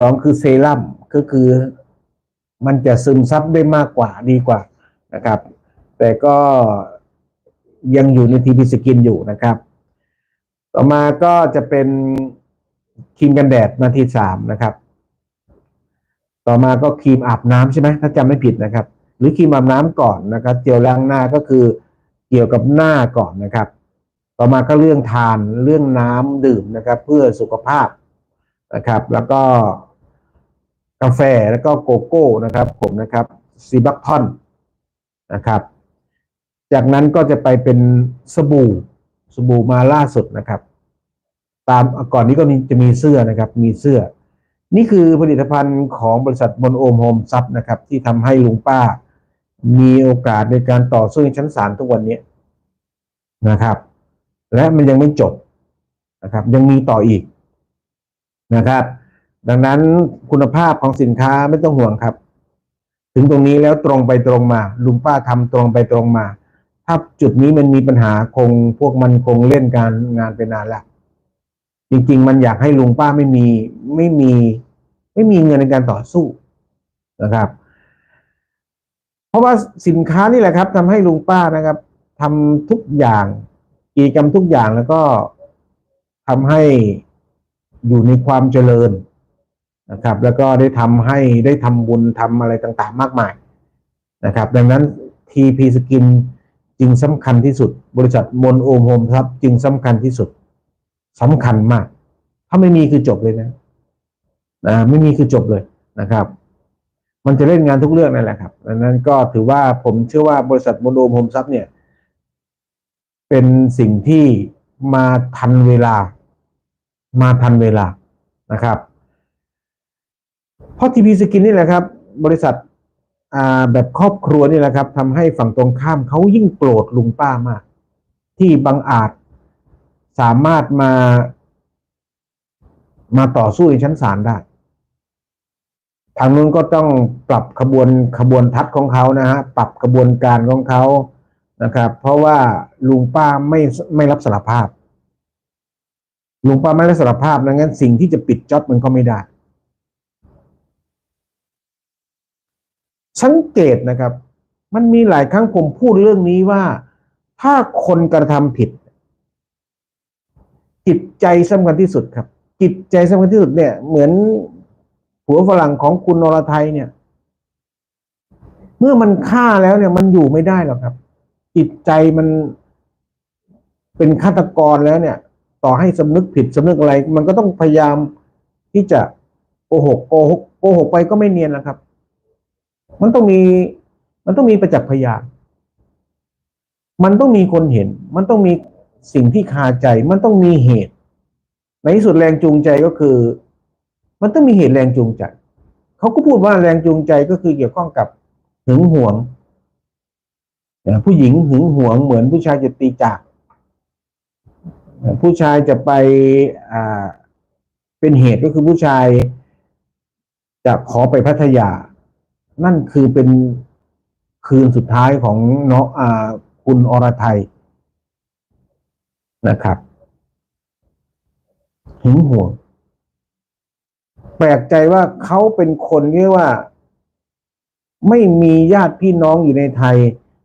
สองคือเซรั่มก็คือมันจะซึมซับได้มากกว่าดีกว่านะครับ แต่ก็ยังอยู่ในทีพีสกินอยู่นะครับ ต่อมาก็จะเป็นครีมกันแดดนาทีสามนะครับ ต่อมาก็ครีมอาบน้ำใช่ไหมถ้าจำไม่ผิดนะครับ หรือครีมอาบน้ำก่อนนะครับ เจลล้างหน้าก็คือเกี่ยวกับหน้าก่อนนะครับ ต่อมาก็เรื่องทานเรื่องน้ำดื่มนะครับ เพื่อสุขภาพนะครับ แล้วก็ กาแฟแล้วก็โกโก้นะครับ ผมนะครับซีบัคทอนนะครับ จากนั้นก็จะไปเป็นสบู่สบู่มาล่าสุดนะครับ ตามก่อนนี้ก็มีจะมีเสื้อนะครับ มีเสื้อ นี่คือผลิตภัณฑ์ของบริษัทบนโอมโฮมซับนะครับ ที่ทำให้ลุงป้า มีโอกาสในการต่อสู้ในชั้นศาลทุกวันนี้นะครับ และมันยังไม่จบนะครับ ยังมีต่ออีกนะครับ ดังนั้นคุณภาพของสินค้าไม่ต้องห่วงครับ ถึงตรงนี้แล้วตรงไปตรงมา ลุงป้าทำตรงไปตรงมา ถ้าจุดนี้มันมีปัญหาคงพวกมันคงเล่นการงานไปนานแล้วจริง ๆ มันอยากให้ลุงป้าไม่มีไม่มี ไม่มีเงินในการต่อสู้นะครับ เพราะว่าสินค้านี่แหละครับทำให้ลุงป้านะครับทำทุกอย่างกิจกรรมทุกอย่างแล้วก็ทำให้อยู่ในความเจริญ นะครับ แล้วก็ได้ทำให้ได้ทำบุญทำอะไรต่างๆ มากมายนะครับ ดังนั้น TP Skin จึงสำคัญที่สุด บริษัทมนโอมโฮมครับจึงสำคัญที่สุดสำคัญมาก ถ้าไม่มีคือจบเลยนะนะไม่มีคือจบเลยนะครับ มันจะเล่นงานทุกเรื่องนั่นแหละครับดังนั้นก็ถือว่าผมเชื่อว่าบริษัทโมโนโฮมซับเนี่ย เป็นสิ่งที่มาทันเวลา มาทันเวลานะครับ เพราะทีพีสกินนี่แหละครับ บริษัทแบบครอบครัวนี่แหละครับทำให้ฝั่งตรงข้ามเขายิ่งโกรธลุงป้ามาก ที่บังอาจสามารถมามาต่อสู้ในชั้นศาลได้ ทางนู้นก็ต้องปรับขบวนขบวนทัศน์ของเขานะฮะปรับกระบวนการของเขานะครับ เพราะว่าลุงป้าไม่ไม่รับสารภาพลุงป้าไม่รับสารภาพดังนั้นสิ่งที่จะปิดจ็อบมันก็ไม่ได้ สังเกตนะครับ มันมีหลายครั้งผมพูดเรื่องนี้ว่า ถ้าคนกระทำผิด จิตใจสำคัญที่สุดครับ จิตใจสำคัญที่สุดเนี่ย เหมือนผัวฝรั่งของคุณนรไทยเนี่ย เมื่อมันฆ่าแล้วเนี่ย มันอยู่ไม่ได้หรอกครับ จิตใจมันเป็นฆาตกรแล้วเนี่ย ต่อให้สำนึกผิดสำนึกอะไร มันก็ต้องพยายามที่จะโกหกโกหกโกหกไปก็ไม่เนียนนะครับ มันต้องมี มันต้องมีประจักษ์พยาน มันต้องมีคนเห็น มันต้องมีสิ่งที่คาใจ มันต้องมีเหตุ ในที่สุดแรงจูงใจก็คือ มันต้องมีเหตุแรงจูงใจ เขาก็พูดว่าแรงจูงใจก็คือเกี่ยวข้องกับหึงหวง ผู้หญิงหึงหวงเหมือนผู้ชายจะตีจาก ผู้ชายจะไปเป็นเหตุก็คือผู้ชายจะขอไปพัทยา นั่นคือเป็นคืนสุดท้ายของเนาะอ่าคุณอรไทยนะครับหึงหวง แปลกใจว่าเขาเป็นคนที่ว่า ไม่มีญาติพี่น้องอยู่ในไทย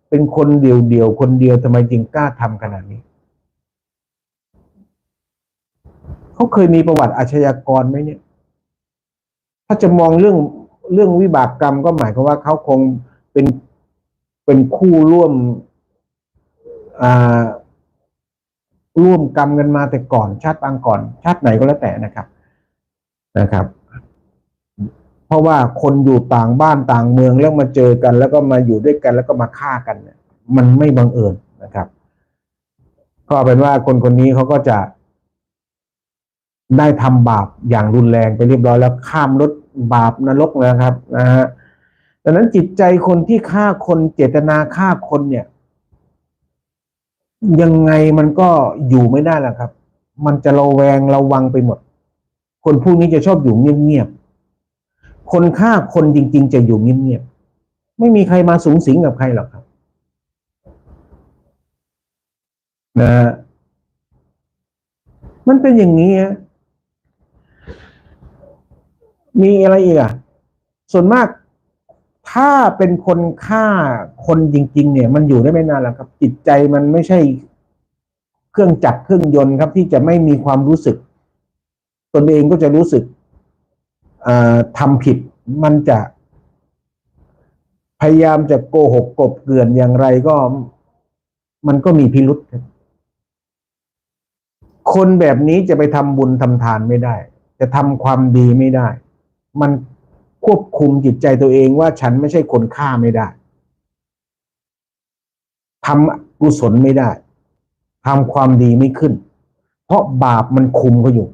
เป็นคนเดียวๆคนเดียวทำไมจึงกล้าทำขนาดนี้เขาเคยมีประวัติอาชญากรไหมเนี่ย ถ้าจะมองเรื่อง เรื่องวิบากกรรมก็หมายความว่าเขาคงเป็นเป็นคู่ร่วมอ่าร่วมกรรมกันมาแต่ก่อน ชาติปางก่อน ชาติไหนก็แล้วแต่นะครับนะครับ เพราะว่าคนอยู่ต่างบ้านต่างเมืองแล้วมาเจอกัน แล้วก็มาอยู่ด้วยกัน แล้วก็มาฆ่ากันเนี่ยมันไม่บังเอิญนะครับ ก็เป็นว่าคนคนนี้เขาก็จะได้ทำบาปอย่างรุนแรงไปเรียบร้อยแล้วข้ามรถ บาปนรกนะครับนะฮะดังนั้นจิตใจคนที่ฆ่าคนเจตนาฆ่าคนเนี่ย ยังไงมันก็อยู่ไม่ได้ละครับ มันจะระแวงระวังไปหมด คนพวกนี้จะชอบอยู่เงียบๆคนฆ่าคนจริง ๆ จะอยู่เงียบๆไม่มีใครมาสูงสิงกับใครหรอกครับนะฮะมันเป็นอย่างนี้ มีอะไรอีกอะ ส่วนมากถ้าเป็นคนฆ่าคนจริง ๆ เนี่ย มันอยู่ได้ไม่นานหรอกครับ จิตใจมันไม่ใช่เครื่องจักรเครื่องยนต์ครับ ที่จะไม่มีความรู้สึก ตนเองก็จะรู้สึกอ่าทำผิดมันจะ พยายามจะโกหกกบเกลื่อนอย่างไรก็ มันก็มีพิรุษครับคนแบบนี้จะไปทำบุญทำทานไม่ได้ จะทำความดีไม่ได้ มันควบคุมจิตใจตัวเองว่าฉันไม่ใช่คนฆ่าไม่ได้ทำกุศลไม่ได้ทำความดีไม่ขึ้น เพราะบาปมันคุมเขาอยู่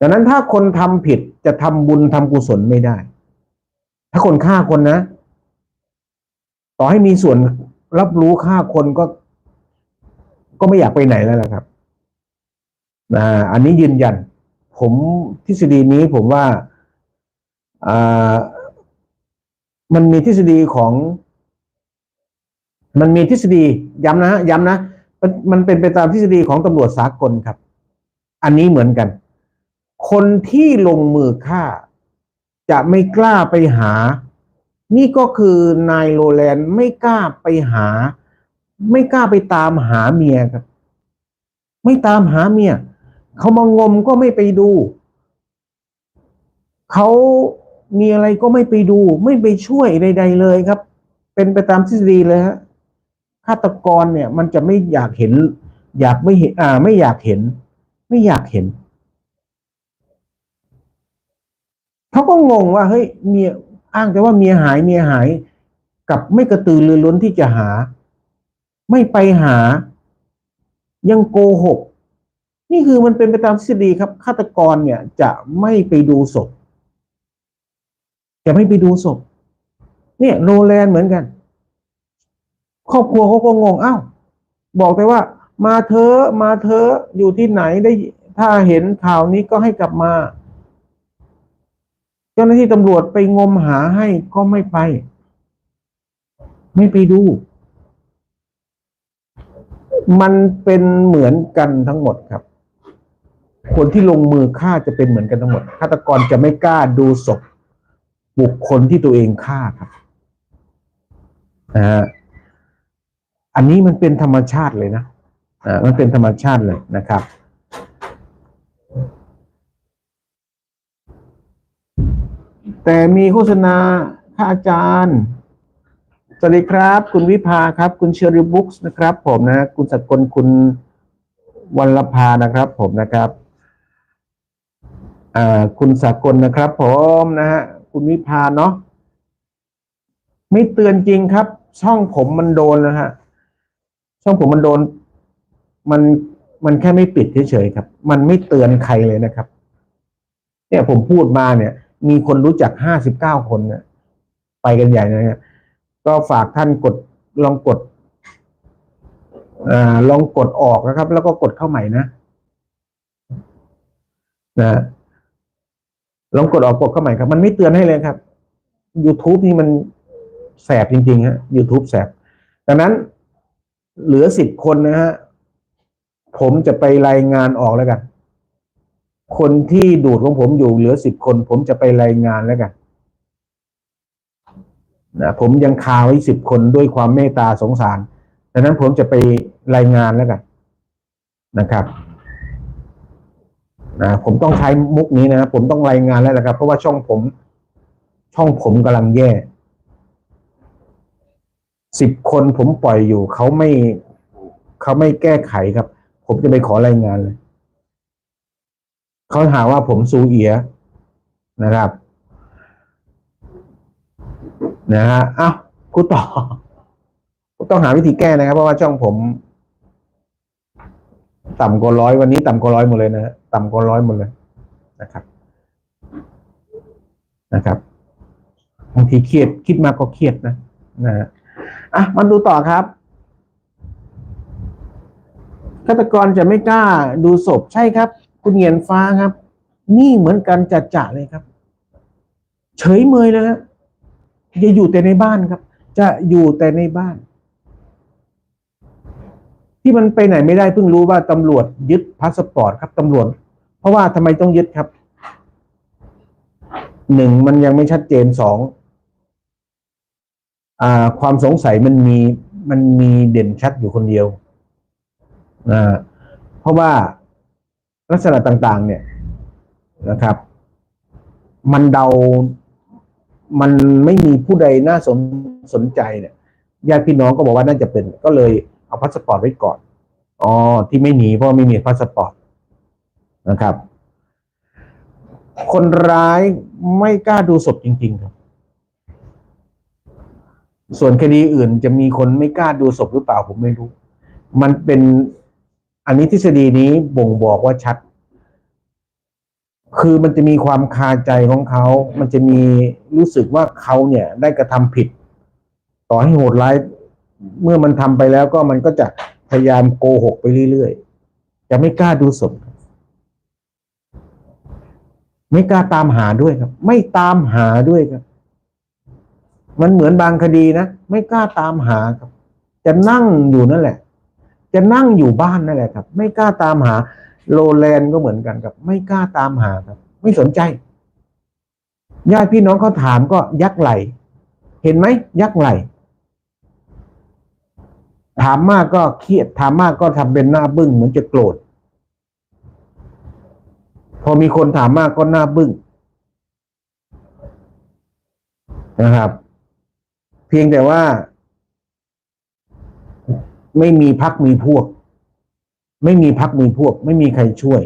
ดังนั้นถ้าคนทำผิดจะทำบุญทำกุศลไม่ได้ ถ้าคนฆ่าคนนะ ต่อให้มีส่วนรับรู้ฆ่าคนก็ ก็ไม่อยากไปไหนแล้วล่ะครับนะอันนี้ยืนยัน ผมทฤษฎีนี้ผมว่าอ่ามันมีทฤษฎีของ มันมีทฤษฎีย้ำนะฮะย้ำนะมันมันเป็นไปตามทฤษฎีของตำรวจสากลครับ อันนี้เหมือนกัน คนที่ลงมือฆ่า จะไม่กล้าไปหา นี่ก็คือนายโรแลนด์ไม่กล้าไปหา ไม่กล้าไปตามหาเมียครับ ไม่ตามหาเมีย เขามางมก็ไม่ไปดู เขามีอะไรก็ไม่ไปดู ไม่ไปช่วยใด ๆ เลยครับ เป็นไปตามทฤษฎีเลยฮะฆาตกรเนี่ย มันจะไม่อยากเห็น อยากไม่เห็นอ่า ไม่อยากเห็น ไม่อยากเห็นเขาก็งงว่าเฮ้ยเมียอ้างแต่ว่าเมียหายเมียหายกับไม่กระตือรือร้นที่จะหา ไม่ไปหา ยังโกหก นี่คือมันเป็นไปตามทฤษฎีครับฆาตกรเนี่ย จะไม่ไปดูศพจะไม่ไปดูศพเนี่ยโรแลนเหมือนกัน ครอบครัวเขาก็งงอ้าวบอกแต่ว่า มาเธอะมาเธอะอยู่ที่ไหนได้ ถ้าเห็นข่าวนี้ก็ให้กลับมา เจ้าหน้าที่ตำรวจไปงมหาให้ก็ไม่ไป ไม่ไปดู มันเป็นเหมือนกันทั้งหมดครับ คนที่ลงมือฆ่าจะเป็นเหมือนกันทั้งหมดฆาตกรจะไม่กล้าดูศพบุคคลที่ตัวเองฆ่าครับนะฮะอันนี้มันเป็นธรรมชาติเลยนะอ่ามันเป็นธรรมชาติเลยนะครับ แต่มีโฆษณาค่ะอาจารย์สวัสดีครับ คุณวิภาครับ คุณเชอริบุ๊กส์นะครับ ผมนะ คุณสกลคุณวัลภานะครับ ผมนะครับ คุณสากลนะครับ ผมนะฮะคุณวิภาเนาะไม่เตือนจริงครับ ช่องผมมันโดนนะฮะช่องผมมันโดน มันมันแค่ไม่ปิดเฉยๆครับ มันไม่เตือนใครเลยนะครับ เนี่ยผมพูดมาเนี่ย มีคนรู้จักห้าสิบเก้าคนเนี่ยไปกันใหญ่นะฮะก็ฝากท่านกดลองกดอลองกดออกนะครับ แล้วก็กดเข้าใหม่นะ นะ ลองกดออกกดเข้าใหม่ครับ มันไม่เตือนให้เลยครับ YouTube นี่มันแสบจริงๆฮะ YouTube แสบดังนั้นเหลือสิบคนนะฮะ ผมจะไปรายงานออกแล้วกัน คนที่ดูดของผมอยู่เหลือสิบคน ผมจะไปรายงานแล้วกันนะผมยังคาไว้สิบคนด้วยความเมตตาสงสารดังนั้นผมจะไปรายงานแล้วกันนะครับ นะผมต้องใช้มุกนี้นะผมต้องรายงานแล้วนะครับ เพราะว่าช่องผม ช่องผมกำลังแย่สิบคนผมปล่อยอยู่เขาไม่เขาไม่แก้ไขครับ ผมจะไปขอรายงานเลยเขาหาว่าผมซูเอียนะครับ นะฮะอ้าวกูต่อ ต้องหาวิธีแก้นะครับ เพราะว่าช่องผม ต่ำกว่าร้อยวันนี้ต่ำกว่าร้อยหมดเลยนะฮะต่ำกว่าร้อยหมดเลยนะครับนะครับบางทีเครียดคิดมากก็เครียดนะนะฮะอะมาดูต่อครับฆาตกรจะไม่กล้าดูศพใช่ครับ คุณเหงียนฟ้าครับ นี่เหมือนกันจัดจ่าเลยครับ เฉยเมยเลยนะจะอยู่แต่ในบ้านครับ จะอยู่แต่ในบ้าน ที่มันไปไหนไม่ได้เพิ่งรู้ว่าตำรวจยึดพาสปอร์ตครับตำรวจ เพราะว่าทำไมต้องยึดครับหนึ่งมันยังไม่ชัดเจนสองอความสงสัยมันมีมันมีเด่นชัดอยู่คนเดียวอ่าเพราะว่าลักษณะต่าง ๆ เนี่ยนะครับ มันเดา มันไม่มีผู้ใดน่าสนสนใจเนี่ยญาติพี่น้องก็บอกว่าน่าจะเป็นก็เลย เอาพาสปอร์ตไว้ก่อนอ๋อที่ไม่หนีเพราะไม่มีพาสปอร์ตนะครับ คนร้ายไม่กล้าดูศพจริง ๆ ครับ ส่วนคดีอื่นจะมีคนไม่กล้าดูศพหรือเปล่าผมไม่รู้ มันเป็นอันนี้ทฤษฎีนี้บ่งบอกว่าชัด คือมันจะมีความคาใจของเขา มันจะมีรู้สึกว่าเขาเนี่ย ได้กระทำผิด ต่อให้โหดร้าย เมื่อมันทำไปแล้วก็มันก็จะพยายามโกหกไปเรื่อยๆ จะไม่กล้าดูศพไม่กล้าตามหาด้วยครับ ไม่ตามหาด้วยครับ มันเหมือนบางคดีนะ ไม่กล้าตามหาครับ จะนั่งอยู่นั่นแหละ จะนั่งอยู่บ้านนั่นแหละครับ ไม่กล้าตามหา โลแลนก็เหมือนกันครับ ไม่กล้าตามหาครับ ไม่สนใจญาติพี่น้องเขาถามก็ยักไหล เห็นไหมยักไหล ถามมากก็เครียดถามมากก็ทำเป็นหน้าบึ้งเหมือนจะโกรธ พอมีคนถามมากก็หน้าบึ้งนะครับ เพียงแต่ว่า ไม่มีพักมีพวก ไม่มีพักมีพวก ไม่มีใครช่วย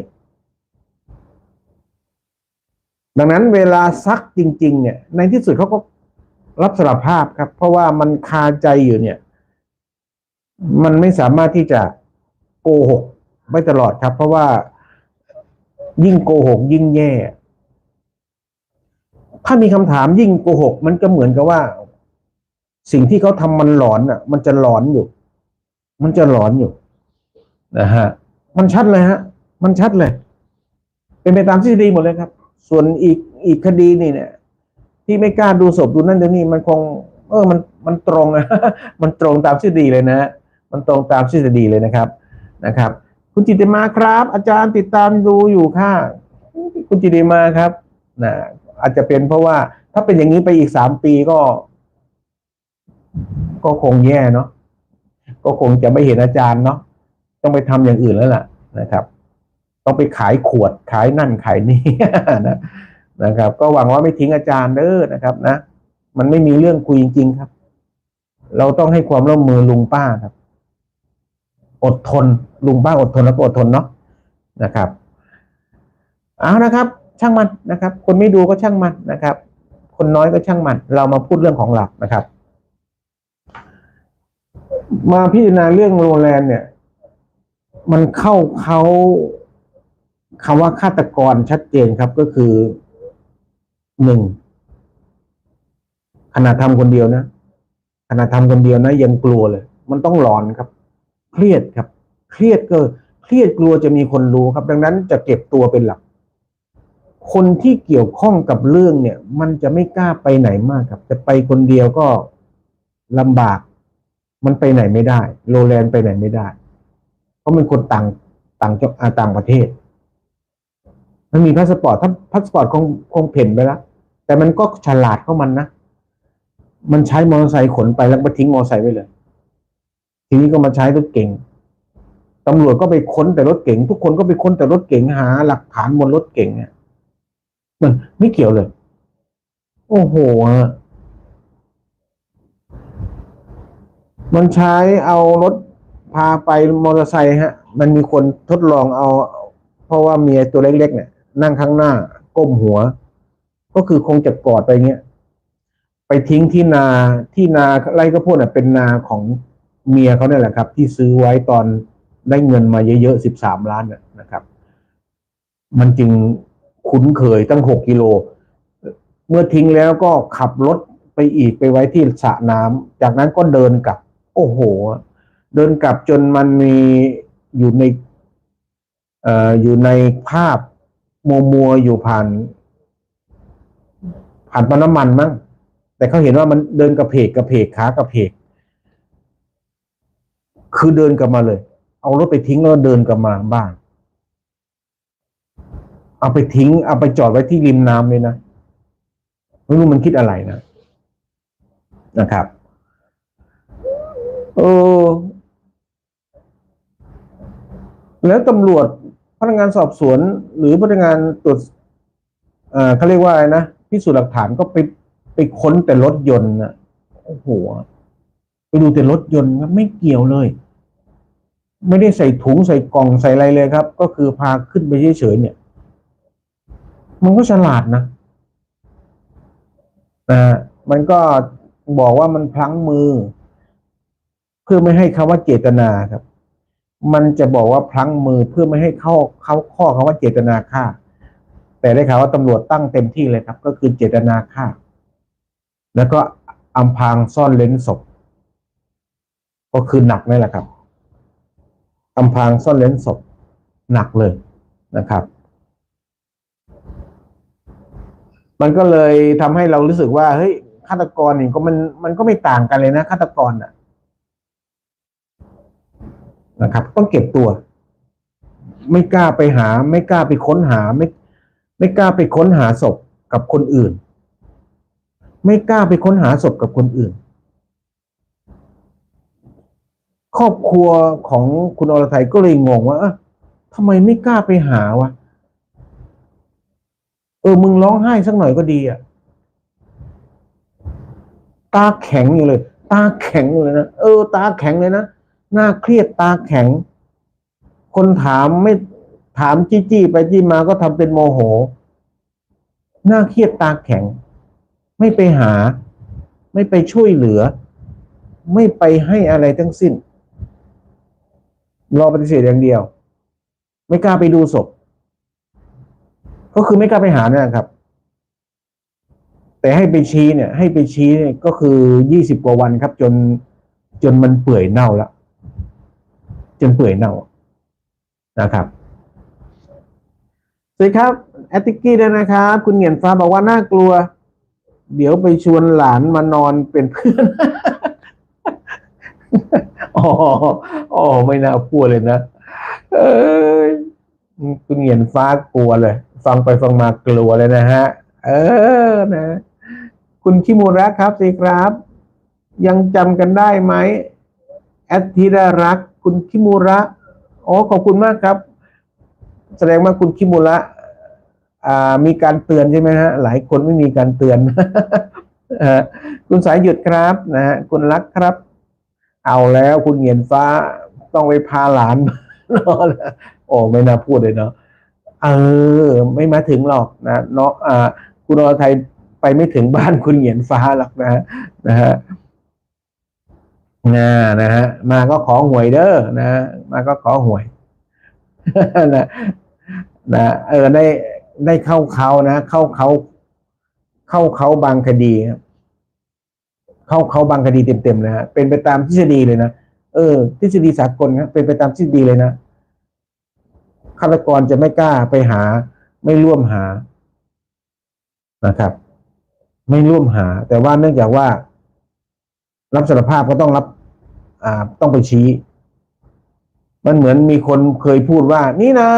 ดังนั้นเวลาซักจริง ๆ เนี่ย ในที่สุดเขาก็รับสารภาพครับ เพราะว่ามันคาใจอยู่เนี่ย มันไม่สามารถที่จะโกหกไม่ตลอดครับ เพราะว่ายิ่งโกหกยิ่งแย่ ถ้ามีคำถามยิ่งโกหก มันก็เหมือนกับว่า สิ่งที่เขาทำมันหลอนอะ มันจะหลอนอยู่ มันจะหลอนอยู่นะฮะ มันชัดเลยฮะ มันชัดเลย เป็นไปตามทฤษฎีหมดเลยครับ ส่วนอีกอีกคดีนี่เนี่ย ที่ไม่กล้าดูศพดูนั่นดูนี่มันคง เออ มันมันตรงนะมันตรงตามทฤษฎีเลยนะ มันตรงตามทฤษฎีเลยนะครับนะครับ คุณจิตติมาครับ อาจารย์ติดตามดูอยู่ค่ะ คุณจิตติมาครับนะอาจจะเป็นเพราะว่าถ้าเป็นอย่างนี้ไปอีกสามปีก็ ก็คงแย่เนาะก็คงจะไม่เห็นอาจารย์เนาะต้องไปทำอย่างอื่นแล้วล่ะนะครับ ต้องไปขายขวดขายนั่นขายนี่นะนะครับ ก็หวังว่าไม่ทิ้งอาจารย์เด้อนะครับ นะ มันไม่มีเรื่องคุยจริง ๆ ครับ เราต้องให้ความร่วมมือลุงป้าครับ อดทนลุงป้าอดทนแล้วก็อดทนเนาะนะครับเอานะครับ ช่างมันนะครับ คนไม่ดูก็ช่างมันนะครับ คนน้อยก็ช่างมัน เรามาพูดเรื่องของหลักนะครับ มาพิจารณาเรื่องโรแลนเนี่ย มันเข้าเขาคำว่าฆาตกรชัดเจนครับก็คือหนึ่งขณะทำคนเดียวนะขณะทำคนเดียวนะยังกลัวเลย มันต้องหลอนครับ เครียดครับ เครียดก็เครียดกลัวจะมีคนรู้ครับ ดังนั้นจะเก็บตัวเป็นหลัก คนที่เกี่ยวข้องกับเรื่องเนี่ย มันจะไม่กล้าไปไหนมากครับ จะไปคนเดียวก็ลำบาก มันไปไหนไม่ได้โรแลนด์ไปไหนไม่ได้ เพราะมันคนต่างต่างจังอ่าต่างประเทศ มันมีพาสปอร์ตถ้าพาสปอร์ตคงคงเพ่นไปแล้วแต่มันก็ฉลาดเข้ามันนะ มันใช้มอเตอร์ไซค์ขนไปแล้วก็ทิ้งมอเตอร์ไซค์ไว้เลย ทีนี้ก็มาใช้รถเก๋งตำรวจก็ไปค้นแต่รถเก๋งทุกคนก็ไปค้นแต่รถเก๋งหา หลักฐานบนรถเก๋งเนี่ยมันไม่เกี่ยวเลย โอ้โหฮะมันใช้เอารถพาไปมอเตอร์ไซค์ฮะ มันมีคนทดลองเอา เพราะว่าเมียตัวเล็กๆเนี่ย นั่งข้างหน้า ก้มหัว ก็คือคงจะกอดไปเงี้ย ไปทิ้งที่นาที่นาไร่ก็พูดน่ะเป็นนาของ เมียเขาเนี่ยแหละครับ ที่ซื้อไว้ตอนได้เงินมาเยอะๆสิบสามล้านน่ะนะครับ มันจึงคุ้นเคยตั้งหกกิโล เมื่อทิ้งแล้วก็ขับรถไปอีกไปไว้ที่สระน้ำจากนั้นก็เดินกลับ โอ้โห เดินกลับจนมันมีอยู่ในเอ่ออยู่ในภาพมัวมัวๆอยู่ผ่าน ผ่านปั๊มน้ำมันมั้งแต่เขาเห็นว่ามันเดินกระเพกกระเพกขากระเพก คือเดินกลับมาเลย เอารถไปทิ้งแล้วเดินกลับมาบ้านเอาไปทิ้ง เอาไปจอดไว้ที่ริมน้ำเลยนะไม่รู้มันคิดอะไรนะนะครับเออแล้วตำรวจพนักงานสอบสวน หรือพนักงานตรวจเขาเรียกว่าอะไรนะพิสูจน์หลักฐานก็ไปไปค้นแต่รถยนต์นะโอ้โห ไปดูแต่รถยนต์ครับไม่เกี่ยวเลย ไม่ได้ใส่ถุงใส่กล่องใส่อะไรเลยครับ ก็คือพาขึ้นไปเฉยๆเนี่ย มันก็ฉลาดนะนะมันก็บอกว่ามันพลั้งมือ เพื่อไม่ให้คำว่าเจตนาครับ มันจะบอกว่าพลั้งมือเพื่อไม่ให้เข้าเข้าข้อคำว่าเจตนาฆ่า แต่ได้ข่าวว่าตำรวจตั้งเต็มที่เลยครับ ก็คือเจตนาฆ่า แล้วก็อำพางซ่อนเล้นศพ ก็คือหนักนี่แหละครับอำพรางซ่อนเล้นศพหนักเลยนะครับ มันก็เลยทำให้เรารู้สึกว่าเฮ้ยฆาตกรนี่ก็มันมันก็ไม่ต่างกันเลยนะฆาตกรน่ะนะครับ ต้องเก็บตัว ไม่กล้าไปหา ไม่กล้าไปค้นหาไม่ ไม่กล้าไปค้นหาศพกับคนอื่น ไม่กล้าไปค้นหาศพกับคนอื่น ครอบครัวของคุณอรไทยก็เลยงงว่าทำไมไม่กล้าไปหาวะเออมึงร้องไห้สักหน่อยก็ดีอะตาแข็งอยู่เลย ตาแข็งอยู่เลยนะเออ ตาแข็งเลยนะหน้าเครียดตาแข็ง คนถามไม่ถามจี้จี้ไปจี้มาก็ทำเป็นโมโห หน้าเครียดตาแข็ง ไม่ไปหา ไม่ไปช่วยเหลือ ไม่ไปให้อะไรทั้งสิ้น รอปฏิเสธอย่างเดียว ไม่กล้าไปดูศพ ก็คือไม่กล้าไปหาเนี่ยครับ แต่ให้ไปชี้เนี่ย ให้ไปชี้เนี่ยก็คือยี่สิบกว่าวันครับ จนจนมันเปื่อยเน่าแล้วจนเปื่อยเน่านะครับสวัสดีครับแอตติกกี้ด้วยนะครับ คุณเหงียนฟ้าบอกว่าน่ากลัว เดี๋ยวไปชวนหลานมานอนเป็นเพื่อน อ๋ออ๋อไม่น่าพูดเลยนะ เอ้ยคุณเหงียนฟ้ากลัวเลย ฟังไปฟังมากลัวเลยนะฮะ เออนะ คุณคิมูระครับสิครับ ยังจำกันได้ไหมแอดธิรารัก คุณคิมูระอ๋อขอบคุณมากครับ แสดงว่าคุณคิมูระอ่ามีการเตือนใช่ไหมฮะ หลายคนไม่มีการเตือน คุณสายหยุดครับนะฮะคุณรักครับ เอาแล้วคุณเหงียนฟ้าต้องไปพาหลานนอนโอ้ไม่น่าพูดเลยเนาะเออ ไม่มาถึงหรอกนะเนาะอ่าคุณอรไทยไปไม่ถึงบ้านคุณเหงียนฟ้าหรอกนะนะฮะนะนะฮะมาก็ขอหวยเด้อนะมาก็ขอหวยนะนะเออได้ได้เข้าเขานะ เข้าเขาเข้าเขาบางคดีครับ เขาเขาบางคดีเต็มๆเลยฮะเป็นไปตามทฤษฎีเลยนะเออทฤษฎีสากลครับเป็นไปตามทฤษฎีเลยนะฆาตกรจะไม่กล้าไปหา ไม่ร่วมหานะครับ ไม่ร่วมหา แต่ว่าเนื่องจากว่า รับสารภาพก็ต้องรับ อ่าต้องไปชี้ มันเหมือนมีคนเคยพูดว่า นี่นะ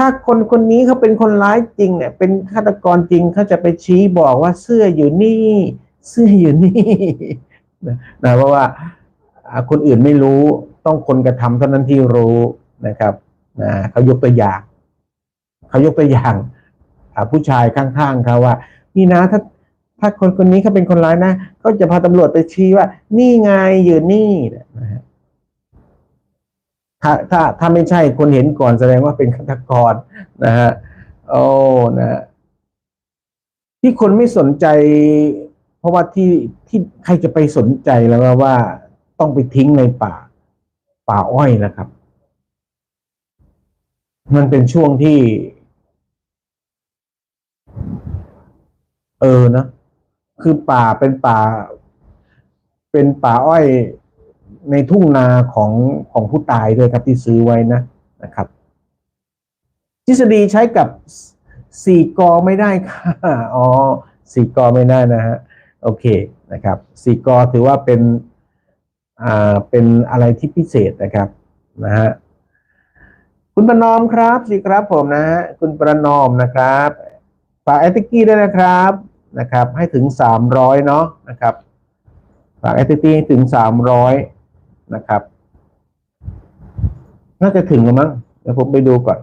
ถ้าคนคนนี้เขาเป็นคนร้ายจริงเนี่ย เป็นฆาตกรจริงเขาจะไปชี้บอกว่าเสื้ออยู่นี่ เสื้ออยู่นี่นะเพราะว่าคนอื่นไม่รู้ต้องคนกระทำเท่านั้นที่รู้นะครับนะเขายกตัวอย่างเขายกตัวอย่างผู้ชายข้างๆเขาว่า นี่นะถ้าถ้าคนคนนี้เขาเป็นคนร้ายนะ ก็จะพาตำรวจไปชี้ว่า นี่ไงอยู่นี่นะฮะ ถ้าถ้าถ้าไม่ใช่คนเห็นก่อนแสดงว่าเป็นฆาตกรนะฮะโอ้นะที่คนไม่สนใจ เพราะว่าที่ที่ใครจะไปสนใจแล้วว่าต้องไปทิ้งในป่า ป่าอ้อยนะครับ มันเป็นช่วงที่ เออนะคือป่าเป็นป่า เป็นป่าอ้อย ในทุ่งนาของของผู้ตายด้วยครับที่ซื้อไว้นะนะครับ ทฤษฎีใช้กับสี่กอไม่ได้ค่ะอ๋อสี่กอไม่ได้นะฮะโอเคนะครับสี่กอถือว่าเป็นอ่าเป็นอะไรที่พิเศษนะครับนะฮะคุณประนอมครับสิครับผมนะฮะคุณประนอมนะครับฝากแอตติกี้ด้วยนะครับนะครับ ให้ถึงสามร้อยเนาะนะครับฝากแอตติกี้ถึงสามร้อย นะครับ น่าจะถึงแล้วมั้งเดี๋ยวผมไปดูก่อน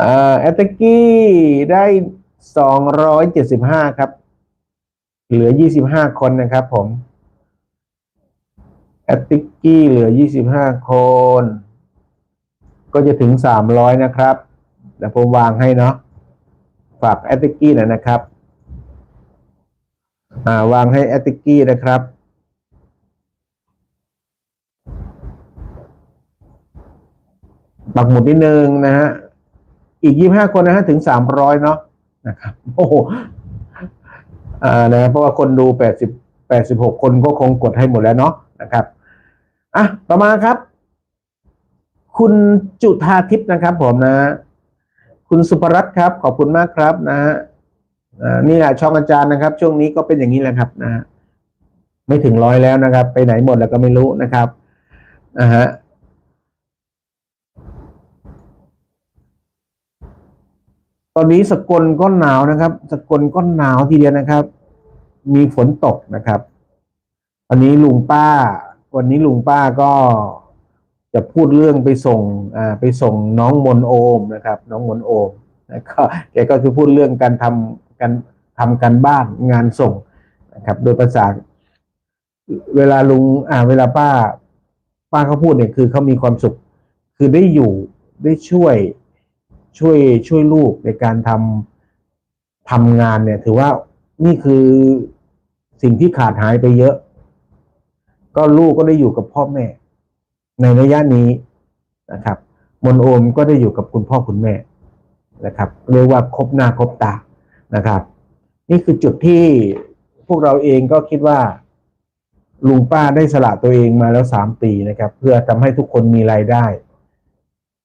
อ่าแอตตะกี้ได้สองร้อยเจ็ดสิบห้าครับ เหลือยี่สิบห้าคนนะครับผมแอตติกี้เหลือยี่สิบห้าคน ก็จะถึงสามร้อยนะครับเดี๋ยวผมวางให้เนาะฝากแอตติกี้หน่อยนะครับอ่าวางให้แอตติกี้นะครับปักหมุดนิดนึงนะฮะอีกยี่ห้าคนนะฮะถึงสามร้อยเนาะนะครับโอ้โหอ่านะเพราะว่าคนดูแปดสิบแปดสิบหกคนก็คงกดให้หมดแล้วเนาะนะครับอะต่อมาครับ คุณจุธาทิพย์นะครับผมนะ คุณสุภรัตน์ครับ ขอบคุณมากครับนะฮะอ่านี่แหละช่องอาจารย์นะครับ ช่วงนี้ก็เป็นอย่างนี้แหละครับนะฮะไม่ถึงร้อยแล้วนะครับ ไปไหนหมดแล้วก็ไม่รู้นะครับนะฮะตอนนี้สกลก็หนาวนะครับ สกลก็หนาวทีเดียวนะครับ มีฝนตกนะครับ วันนี้ลุงป้า วันนี้ลุงป้าก็ จะพูดเรื่องไปส่งอ่าไปส่งน้องมนโอมนะครับ น้องมนโอมแล้วก็แกก็คือพูดเรื่องการทำการทำการบ้านงานส่งนะครับ โดยภาษาเวลาลุงอ่า เวลาป้า ป้าเขาพูดเนี่ยคือเขามีความสุข คือได้อยู่ได้ช่วยช่วยช่วยลูกในการทำทำงานเนี่ย ถือว่านี่คือสิ่งที่ขาดหายไปเยอะ ก็ลูกก็ได้อยู่กับพ่อแม่ ในระยะนี้นะครับ มนโอมก็ได้อยู่กับคุณพ่อคุณแม่นะครับ เรียกว่าครบหน้าครบตานะครับ นี่คือจุดที่พวกเราเองก็คิดว่าลุงป้าได้สละตัวเองมาแล้วสามปีนะครับ เพื่อทำให้ทุกคนมีรายได้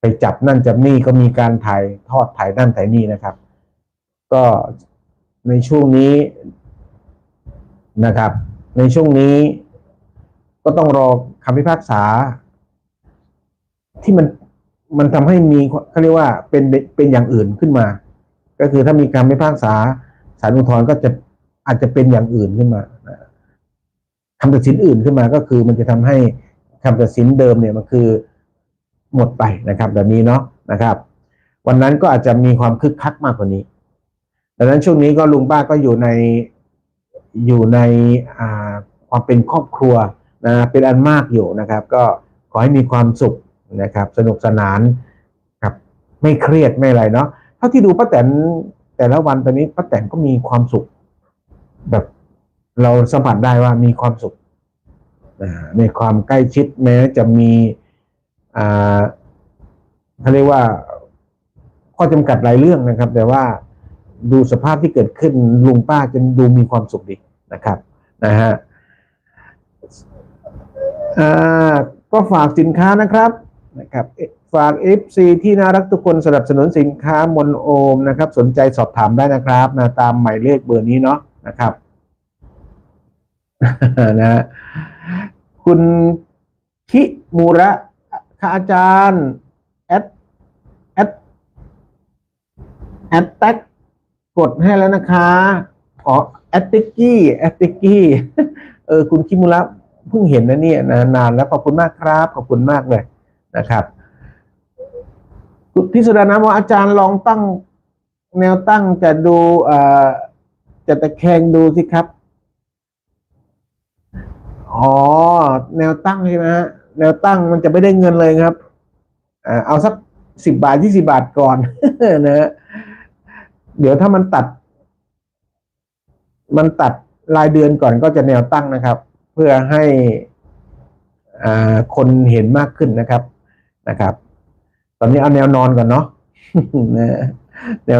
ไปจับนั่นจับนี่ก็มีการถ่ายทอดถ่ายนั่นถ่ายนี่นะครับ ก็ในช่วงนี้นะครับ ในช่วงนี้ก็ต้องรอคำพิพากษา ที่มันมันทำให้มีเขาเรียกว่าเป็นเป็นอย่างอื่นขึ้นมา ก็คือถ้ามีการพิพากษาศาลอุทธรณ์ก็จะอาจจะเป็นอย่างอื่นขึ้นมาคำตัดสินอื่นขึ้นมาก็คือมันจะทำให้คำตัดสินเดิมเนี่ยมันคือหมดไปนะครับ แบบนี้เนาะนะครับ วันนั้นก็อาจจะมีความคึกคักมากกว่านี้ดังนั้นช่วงนี้ก็ลุงป้าก็อยู่ในอยู่ในความเป็นครอบครัวนะเป็นอันมากอยู่นะครับ ก็ขอให้มีความสุข นะครับ สนุกสนานครับไม่เครียดไม่อะไรเนาะเท่าที่ดูป้าแตนแต่ละวันตอนนี้ป้าแตนก็มีความสุข แบบเราสัมผัสได้ว่ามีความสุขในความใกล้ชิดแม้จะมีอ่าเขาเรียกว่าข้อจำกัดหลายเรื่องนะครับ แต่ว่าดูสภาพที่เกิดขึ้นลุงป้าจนดูมีความสุขดีนะครับนะฮะก็ฝากสินค้านะครับ นะครับเอ่อฝาก FC ที่น่ารักทุกคนสนับสนุนสินค้ามนโอมนะครับ สนใจสอบถามได้นะครับนะตามหมายเลขเบอร์นี้เนาะนะครับนะคุณคิมูระค่ะอาจารย์แอดแอดแอดแท็กกดให้แล้วนะคะขอแอดติกกี้แอดติกกี้เออคุณคิมูระเพิ่งเห็นนะเนี่ยนะนานแล้วขอบคุณมากครับ ขอบคุณมากเลย นะครับคุณพิสุดานะว่าอาจารย์ลองตั้งแนวตั้งจะดูจะตะแคงดูสิครับ อ๋อ แนวตั้งใช่ไหมฮะแนวตั้งมันจะไม่ได้เงินเลยครับอเอาสักสิบบาทยี่สิบาทก่อนนะฮะเดี๋ยวถ้ามันตัด มันตัดรายเดือนก่อนก็จะแนวตั้งนะครับ เพื่อให้คนเห็นมากขึ้นนะครับ นะครับ ตอนนี้เอาแนวนอนก่อนเนาะแนว